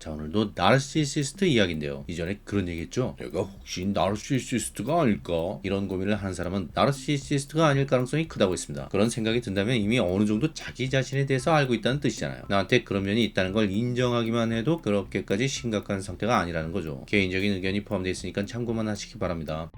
자 오늘도 나르시시스트 이야기인데요. 이전에 그런 얘기했죠. 내가 혹시 나르시시스트가 아닐까? 이런 고민을 하는 사람은 나르시시스트가 아닐 가능성이 크다고 했습니다. 그런 생각이 든다면 이미 어느 정도 자기 자신에 대해서 알고 있다는 뜻이잖아요. 나한테 그런 면이 있다는 걸 인정하기만 해도 그렇게까지 심각한 상태가 아니라는 거죠. 개인적인 의견이 포함되어 있으니까 참고만 하시기 바랍니다.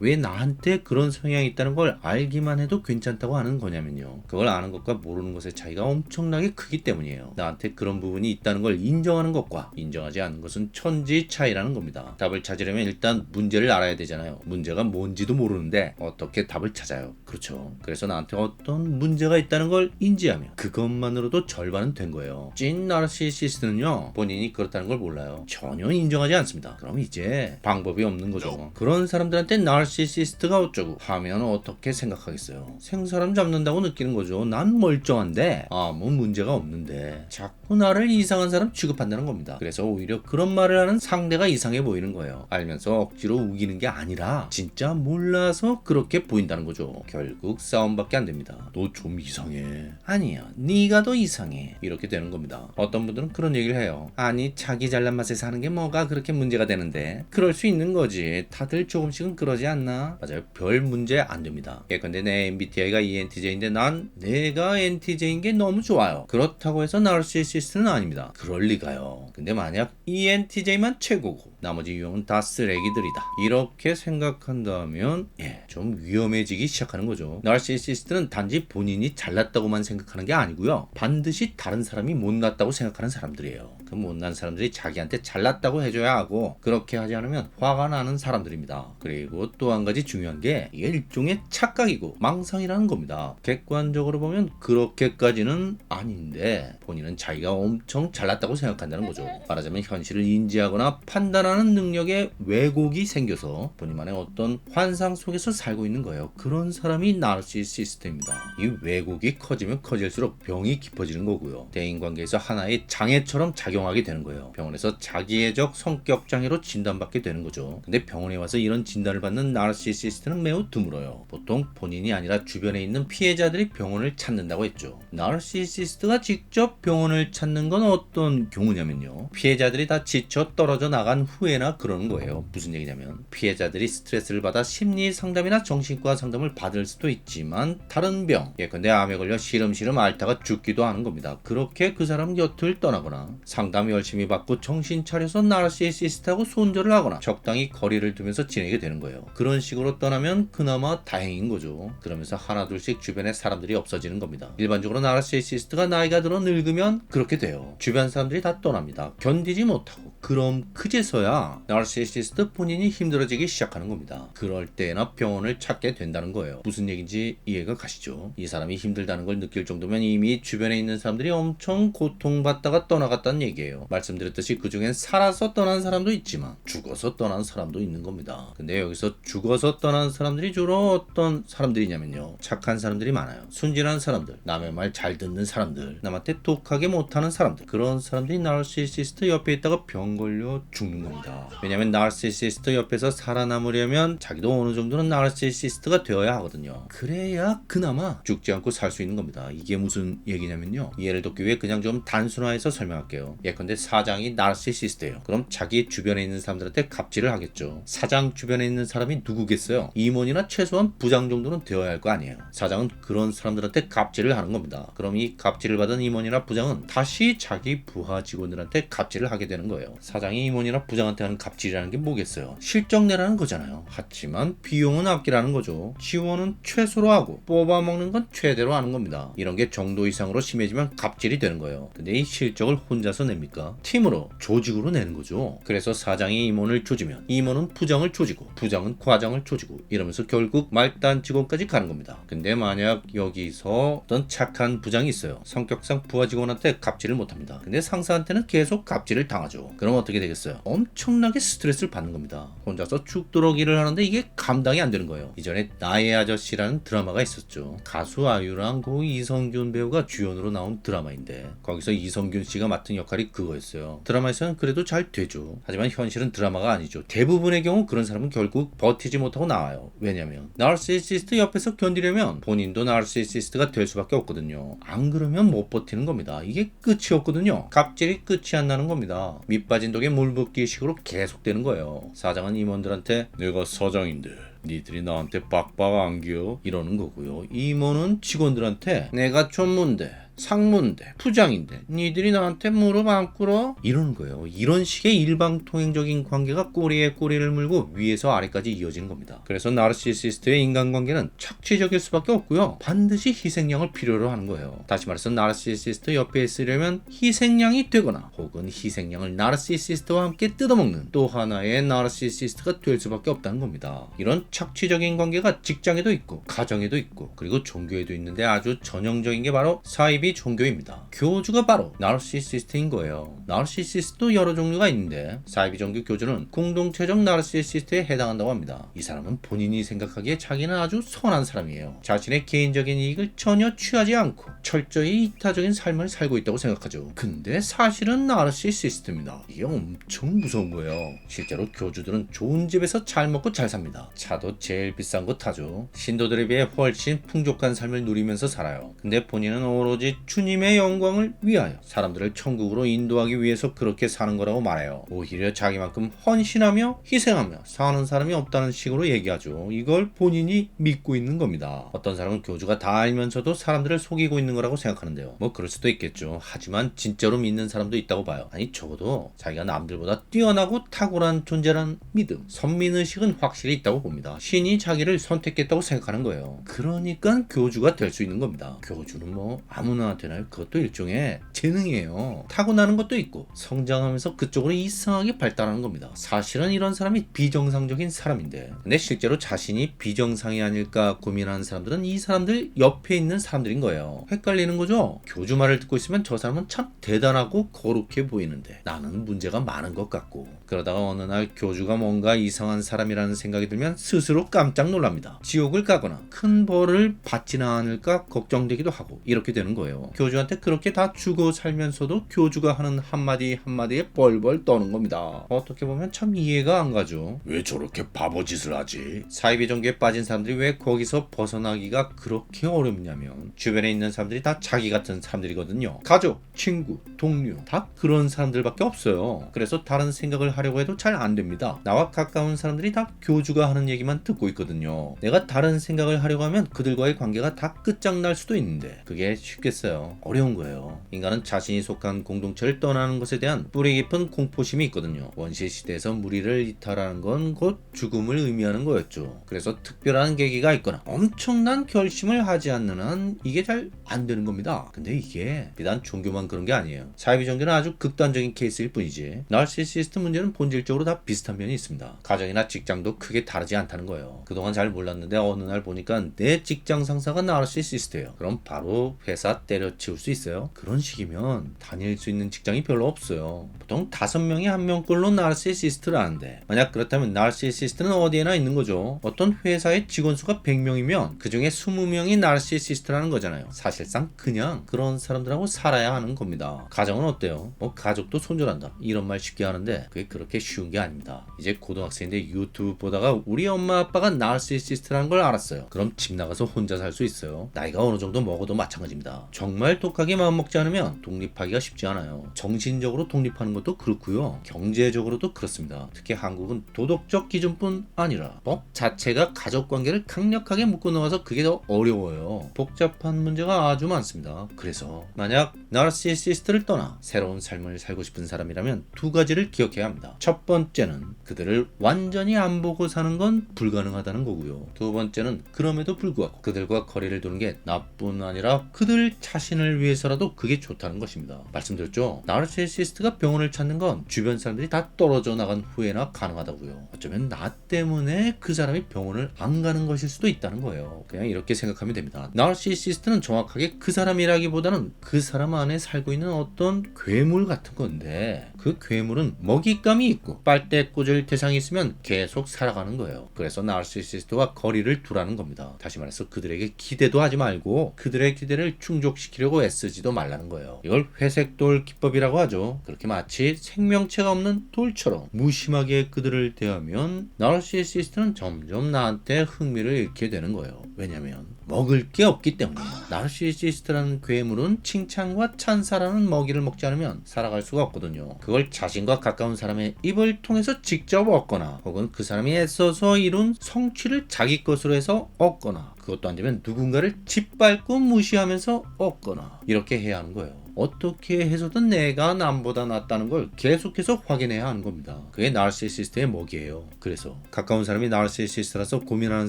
왜 나한테 그런 성향이 있다는 걸 알기만 해도 괜찮다고 하는 거냐면요. 그걸 아는 것과 모르는 것의 차이가 엄청나게 크기 때문이에요. 나한테 그런 부분이 있다는 걸 인정하는 것과 인정하지 않는 것은 천지 차이라는 겁니다. 답을 찾으려면 일단 문제를 알아야 되잖아요. 문제가 뭔지도 모르는데 어떻게 답을 찾아요? 그렇죠. 그래서 나한테 어떤 문제가 있다는 걸 인지하면 그것만으로도 절반은 된 거예요. 찐 나르시시스트는요. 본인이 그렇다는 걸 몰라요. 전혀 인정하지 않습니다. 그럼 이제 방법이 없는 거죠. 그런 사람들한테 나르시 시스트가 어쩌고 하면 어떻게 생각하겠어요? 생사람 잡는다고 느끼는 거죠. 난 멀쩡한데 아무 문제가 없는데 자꾸 나를 이상한 사람 취급한다는 겁니다. 그래서 오히려 그런 말을 하는 상대가 이상해 보이는 거예요. 알면서 억지로 우기는 게 아니라 진짜 몰라서 그렇게 보인다는 거죠. 결국 싸움밖에 안 됩니다. 너 좀 이상해. 아니야, 네가 더 이상해. 이렇게 되는 겁니다. 어떤 분들은 그런 얘기를 해요. 아니 자기 잘난 맛에 사는 게 뭐가 그렇게 문제가 되는데 그럴 수 있는 거지. 다들 조금씩은 그러지 않나? 맞아요. 별 문제 안 됩니다. 예컨대 내 MBTI가 ENTJ인데 난 내가 NTJ인 게 너무 좋아요. 그렇다고 해서 나르시시 스트는 아닙니다. 그럴 리가요. 근데 만약 ENTJ만 최고고 나머지 유형은 다 쓰레기들이다. 이렇게 생각한다면 예, 좀 위험해지기 시작하는 거죠. 나르시시스트는 단지 본인이 잘났다고만 생각하는 게 아니고요. 반드시 다른 사람이 못났다고 생각하는 사람들이에요. 그 못난 사람들이 자기한테 잘났다고 해줘야 하고 그렇게 하지 않으면 화가 나는 사람들입니다. 그리고 또 한 가지 중요한 게 이게 일종의 착각이고 망상이라는 겁니다. 객관적으로 보면 그렇게까지는 아닌데 본인은 자기가 엄청 잘났다고 생각한다는 거죠. 말하자면 현실을 인지하거나 판단하는 능력에 왜곡이 생겨서 본인만의 어떤 환상 속에서 살고 있는 거예요. 그런 사람이 나르시시스트입니다. 이 왜곡이 커지면 커질수록 병이 깊어지는 거고요. 대인 관계에서 하나의 장애처럼 작용 하게 되는 거예요. 병원에서 자기애적 성격 장애로 진단받게 되는 거죠. 근데 병원에 와서 이런 진단을 받는 나르시시스트는 매우 드물어요. 보통 본인이 아니라 주변에 있는 피해자들이 병원을 찾는다고 했죠. 나르시시스트가 직접 병원을 찾는 건 어떤 경우냐면요. 피해자들이 다 지쳐 떨어져 나간 후에나 그러는 거예요. 무슨 얘기냐면 피해자들이 스트레스를 받아 심리 상담이나 정신과 상담을 받을 수도 있지만 다른 병, 예컨대 암에 걸려 시름시름 앓다가 죽기도 하는 겁니다. 그렇게 그 사람 곁을 떠나거나 상담 열심히 받고 정신 차려서 나르시시스트하고 손절을 하거나 적당히 거리를 두면서 지내게 되는 거예요. 그런 식으로 떠나면 그나마 다행인 거죠. 그러면서 하나둘씩 주변에 사람들이 없어지는 겁니다. 일반적으로 나르시시스트가 나이가 들어 늙으면 그렇게 돼요. 주변 사람들이 다 떠납니다. 견디지 못하고 그럼 그제서야 나르시시스트 본인이 힘들어지기 시작하는 겁니다. 그럴 때나 병원을 찾게 된다는 거예요. 무슨 얘기인지 이해가 가시죠? 이 사람이 힘들다는 걸 느낄 정도면 이미 주변에 있는 사람들이 엄청 고통받다가 떠나갔다는 얘기 예요. 말씀드렸듯이 그 중엔 살아서 떠난 사람도 있지만 죽어서 떠난 사람도 있는 겁니다. 근데 여기서 죽어서 떠난 사람들이 주로 어떤 사람들이냐면요. 착한 사람들이 많아요. 순진한 사람들, 남의 말 잘 듣는 사람들, 남한테 독하게 못하는 사람들. 그런 사람들이 나르시시스트 옆에 있다가 병 걸려 죽는 겁니다. 왜냐면 나르시시스트 옆에서 살아남으려면 자기도 어느 정도는 나르시시스트가 되어야 하거든요. 그래야 그나마 죽지 않고 살 수 있는 겁니다. 이게 무슨 얘기냐면요. 이해를 돕기 위해 그냥 좀 단순화해서 설명할게요. 예컨대 사장이 나르시시스트예요. 그럼 자기 주변에 있는 사람들한테 갑질을 하겠죠. 사장 주변에 있는 사람이 누구겠어요? 임원이나 최소한 부장 정도는 되어야 할 거 아니에요. 사장은 그런 사람들한테 갑질을 하는 겁니다. 그럼 이 갑질을 받은 임원이나 부장은 다시 자기 부하 직원들한테 갑질을 하게 되는 거예요. 사장이 임원이나 부장한테 하는 갑질이라는 게 뭐겠어요? 실적 내라는 거잖아요. 하지만 비용은 아끼라는 거죠. 지원은 최소로 하고 뽑아먹는 건 최대로 하는 겁니다. 이런 게 정도 이상으로 심해지면 갑질이 되는 거예요. 근데 이 실적을 혼자서 냅니 까? 팀으로 조직으로 내는 거죠. 그래서 사장이 임원을 조지면 임원은 부장을 조지고 부장은 과장을 조지고 이러면서 결국 말단 직원까지 가는 겁니다. 근데 만약 여기서 어떤 착한 부장이 있어요. 성격상 부하 직원한테 갑질을 못합니다. 근데 상사한테는 계속 갑질을 당하죠. 그럼 어떻게 되겠어요? 엄청나게 스트레스를 받는 겁니다. 혼자서 죽도록 일을 하는데 이게 감당이 안 되는 거예요. 이전에 나의 아저씨라는 드라마가 있었죠. 가수 아유랑 고 이성균 배우가 주연으로 나온 드라마인데 거기서 이성균 씨가 맡은 역할이 게 그거였어요. 드라마에서는 그래도 잘 되죠. 하지만 현실은 드라마가 아니죠. 대부분의 경우 그런 사람은 결국 버티지 못하고 나와요. 왜냐면 나르시시스트 옆에서 견디려면 본인도 나르시시스트가 될 수밖에 없거든요. 안 그러면 못 버티는 겁니다. 이게 끝이 없거든요. 갑질이 끝이 안 나는 겁니다. 밑 빠진 독에 물 붓기 식으로 계속되는 거예요. 사장은 임원들한테 내가 사장인데 니들이 나한테 빡빡 안겨 이러는 거고요. 임원은 직원들한테 내가 전문대 상무인데 부장인데 니들이 나한테 무릎 안 꿇어 이러는 거예요. 이런 식의 일방통행적인 관계가 꼬리에 꼬리를 물고 위에서 아래까지 이어지는 겁니다. 그래서 나르시시스트의 인간관계는 착취적일 수밖에 없고요. 반드시 희생양을 필요로 하는 거예요. 다시 말해서 나르시시스트 옆에 있으려면 희생양이 되거나 혹은 희생양을 나르시시스트와 함께 뜯어먹는 또 하나의 나르시시스트가 될 수밖에 없다는 겁니다. 이런 착취적인 관계가 직장에도 있고 가정에도 있고 그리고 종교에도 있는데 아주 전형적인 게 바로 사이비 종교입니다. 교주가 바로 나르시시스트인 거예요. 나르시시스트도 여러 종류가 있는데 사이비 종교 교주는 공동체적 나르시시스트에 해당한다고 합니다. 이 사람은 본인이 생각하기에 자기는 아주 선한 사람이에요. 자신의 개인적인 이익을 전혀 취하지 않고 철저히 이타적인 삶을 살고 있다고 생각하죠. 근데 사실은 나르시시스트입니다. 이게 엄청 무서운 거예요. 실제로 교주들은 좋은 집에서 잘 먹고 잘 삽니다. 차도 제일 비싼 거 타죠. 신도들에 비해 훨씬 풍족한 삶을 누리면서 살아요. 근데 본인은 오로지 주님의 영광을 위하여 사람들을 천국으로 인도하기 위해서 그렇게 사는 거라고 말해요. 오히려 자기만큼 헌신하며 희생하며 사는 사람이 없다는 식으로 얘기하죠. 이걸 본인이 믿고 있는 겁니다. 어떤 사람은 교주가 다 알면서도 사람들을 속이고 있는 거라고 생각하는데요. 뭐 그럴 수도 있겠죠. 하지만 진짜로 믿는 사람도 있다고 봐요. 아니 적어도 자기가 남들보다 뛰어나고 탁월한 존재란 믿음, 선민의식은 확실히 있다고 봅니다. 신이 자기를 선택했다고 생각하는 거예요. 그러니까 교주가 될 수 있는 겁니다. 교주는 뭐 아무나 되나요? 그것도 일종의 재능이에요. 타고나는 것도 있고 성장하면서 그쪽으로 이상하게 발달하는 겁니다. 사실은 이런 사람이 비정상적인 사람인데 근데 실제로 자신이 비정상이 아닐까 고민하는 사람들은 이 사람들 옆에 있는 사람들인 거예요. 헷갈리는 거죠? 교주 말을 듣고 있으면 저 사람은 참 대단하고 거룩해 보이는데 나는 문제가 많은 것 같고 그러다가 어느 날 교주가 뭔가 이상한 사람이라는 생각이 들면 스스로 깜짝 놀랍니다. 지옥을 가거나 큰 벌을 받지는 않을까 걱정되기도 하고 이렇게 되는 거예요. 교주한테 그렇게 다 주고 살면서도 교주가 하는 한마디 한마디에 뻘뻘 떠는 겁니다. 어떻게 보면 참 이해가 안 가죠. 왜 저렇게 바보 짓을 하지? 사이비 종교에 빠진 사람들이 왜 거기서 벗어나기가 그렇게 어렵냐면 주변에 있는 사람들이 다 자기 같은 사람들이거든요. 가족, 친구, 동료 다 그런 사람들밖에 없어요. 그래서 다른 생각을 하려고 해도 잘 안 됩니다. 나와 가까운 사람들이 다 교주가 하는 얘기만 듣고 있거든요. 내가 다른 생각을 하려고 하면 그들과의 관계가 다 끝장날 수도 있는데 그게 쉽 겠어요. 어려운 거예요. 인간은 자신이 속한 공동체를 떠나는 것에 대한 뿌리 깊은 공포심이 있거든요. 원시 시대에서 무리를 이탈하는 건 곧 죽음을 의미하는 거였죠. 그래서 특별한 계기가 있거나 엄청난 결심을 하지 않는 한 이게 잘 안 되는 겁니다. 근데 이게 비단 종교만 그런 게 아니에요. 사이비 종교는 아주 극단적인 케이스일 뿐이지. 나르시시스트 문제는 본질적으로 다 비슷한 면이 있습니다. 가정이나 직장도 크게 다르지 않다는 거예요. 그동안 잘 몰랐는데 어느 날 보니까 내 직장 상사가 나르시시스트예요. 그럼 바로 회사 때려치울 수 있어요? 그런 식이면 다닐 수 있는 직장이 별로 없어요. 보통 다섯 명이 한 명꼴로 나르시시스트라는데 만약 그렇다면 나르시시스트는 어디에나 있는 거죠. 어떤 회사의 직원 수가 100명이면 그 중에 20명이 나르시시스트라는 거잖아요. 사실상 그냥 그런 사람들하고 살아야 하는 겁니다. 가정은 어때요? 뭐 가족도 손절한다. 이런 말 쉽게 하는데 그게 그렇게 쉬운 게 아닙니다. 이제 고등학생인데 유튜브 보다가 우리 엄마 아빠가 나르시시스트라는 걸 알았어요. 그럼 집 나가서 혼자 살 수 있어요. 나이가 어느 정도 먹어도 마찬가지입니다. 정말 독하게 마음먹지 않으면 독립하기가 쉽지 않아요. 정신적으로 독립하는 것도 그렇고요. 경제적으로도 그렇습니다. 특히 한국은 도덕적 기준뿐 아니라 법 자체가 가족 관계를 강력하게 묶어 놓아서 그게 더 어려워요. 복잡한 문제가 아주 많습니다. 그래서 만약 나르시시스트를 떠나 새로운 삶을 살고 싶은 사람이라면 두 가지를 기억해야 합니다. 첫 번째는 그들을 완전히 안 보고 사는 건 불가능하다는 거고요. 두 번째는 그럼에도 불구하고 그들과 거리를 두는 게 나뿐 아니라 그들 자 신을 위해서라도 그게 좋다는 것입니다. 말씀드렸죠? 나르시시스트가 병원을 찾는 건 주변 사람들이 다 떨어져 나간 후에나 가능하다고요. 어쩌면 나 때문에 그 사람이 병원을 안 가는 것일 수도 있다는 거예요. 그냥 이렇게 생각하면 됩니다. 나르시시스트는 정확하게 그 사람이라기보다는 그 사람 안에 살고 있는 어떤 괴물 같은 건데 그 괴물은 먹잇감이 있고 빨대 꽂을 대상이 있으면 계속 살아가는 거예요. 그래서 나르시시스트와 거리를 두라는 겁니다. 다시 말해서 그들에게 기대도 하지 말고 그들의 기대를 충족 만족시키려고 애쓰지도 말라는 거예요. 이걸 회색돌 기법이라고 하죠. 그렇게 마치 생명체가 없는 돌처럼 무심하게 그들을 대하면 나르시시스트는 점점 나한테 흥미를 잃게 되는 거예요. 왜냐면 먹을 게 없기 때문이에요. 나르시시스트라는 괴물은 칭찬과 찬사라는 먹이를 먹지 않으면 살아갈 수가 없거든요. 그걸 자신과 가까운 사람의 입을 통해서 직접 얻거나 혹은 그 사람이 애써서 이룬 성취를 자기 것으로 해서 얻거나 그것도 안 되면 누군가를 짓밟고 무시하면서 얻거나 이렇게 해야 하는 거예요. 어떻게 해서든 내가 남보다 낫다는 걸 계속해서 확인해야 하는 겁니다. 그게 나르시시스트의 먹이에요. 그래서 가까운 사람이 나르시시스트라서 고민하는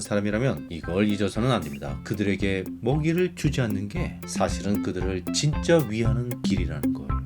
사람이라면 이걸 잊어서는 안 됩니다. 그들에게 먹이를 주지 않는 게 사실은 그들을 진짜 위하는 길이라는 거.